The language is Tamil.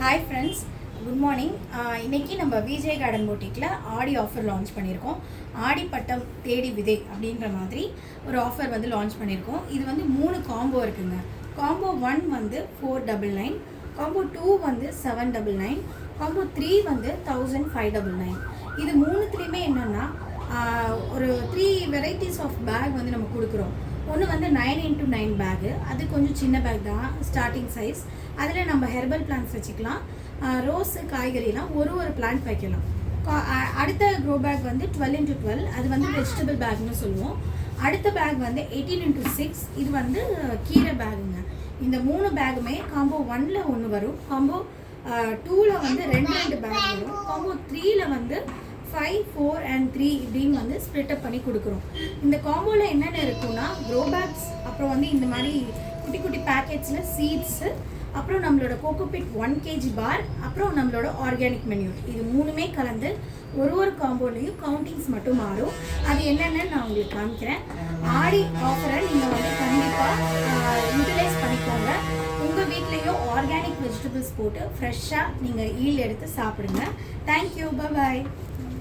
ஹாய் ஃப்ரெண்ட்ஸ் குட் மார்னிங் இன்னைக்கு நம்ம விஜய் கார்டன் போட்டிக்கில் ஆடி ஆஃபர் லான்ச் பண்ணியிருக்கோம். ஆடி பட்டம் தேடி விதை அப்படின்ற மாதிரி ஒரு ஆஃபர் வந்து லான்ச் பண்ணியிருக்கோம். இது வந்து மூணு காம்போ இருக்குங்க. காம்போ ஒன் வந்து four double nine combo two வந்து seven double nine combo three வந்து தௌசண்ட் ஃபைவ் டபுள் நைன் இது மூணுத்துலேயுமே என்னென்னா ஒரு த்ரீ வெரைட்டிஸ் ஆஃப் பேக் வந்து நம்ம கொடுக்குறோம். ஒன்று வந்து நைன் இன்ட்டு நைன் பேகு அது கொஞ்சம் சின்ன பேக் தான் ஸ்டார்டிங் சைஸ் அதில் நம்ம ஹெர்பல் பிளான்ஸ் வச்சுக்கலாம். ரோஸு காய்கறிலாம் ஒரு ஒரு பிளான்ட் வைக்கலாம். அடுத்த க்ரோ பேக் வந்து டுவெல் இன்ட்டு டுவெல் அது வந்து வெஜிடபிள் பேக்னு சொல்லுவோம். அடுத்த பேக் வந்து எயிட்டீன் இன்ட்டு சிக்ஸ் இது வந்து கீரை பேகுங்க இந்த மூணு பேகுமே காம்போ ஒனில் ஒன்று வரும். காம்போ டூவில் வந்து ரெண்டு ரெண்டு பேக் வரும். காம்போ த்ரீயில் வந்து ஃபைவ் ஃபோர் அண்ட் த்ரீ இப்படின்னு வந்து ஸ்ப்ளிட்டப் பண்ணி கொடுக்குறோம். இந்த காம்போவில் என்னென்ன இருக்கும்னா க்ரோ பேக்ஸ் அப்புறம் வந்து இந்த மாதிரி குட்டி குட்டி பேக்கெட்ஸில் சீட்ஸு அப்புறம் நம்மளோட கோகோபிட் ஒன் கேஜி பார் அப்புறம் நம்மளோட ஆர்கானிக் மென்யூட் இது மூணுமே கலந்து ஒரு ஒரு காம்போலையும் கவுண்டிங்ஸ் மட்டும் மாறும். அது என்னென்னு நான் உங்களுக்கு காமிக்கிறேன். ஆடி ஆஃபரை நீங்கள் வந்து கண்டிப்பாக யூட்டிலைஸ் பண்ணிக்கோங்க. உங்கள் வீட்லேயும் ஆர்கானிக் வெஜிடபிள்ஸ் போட்டு ஃப்ரெஷ்ஷாக நீங்கள் ஈல் எடுத்து சாப்பிடுங்க. Thank you bye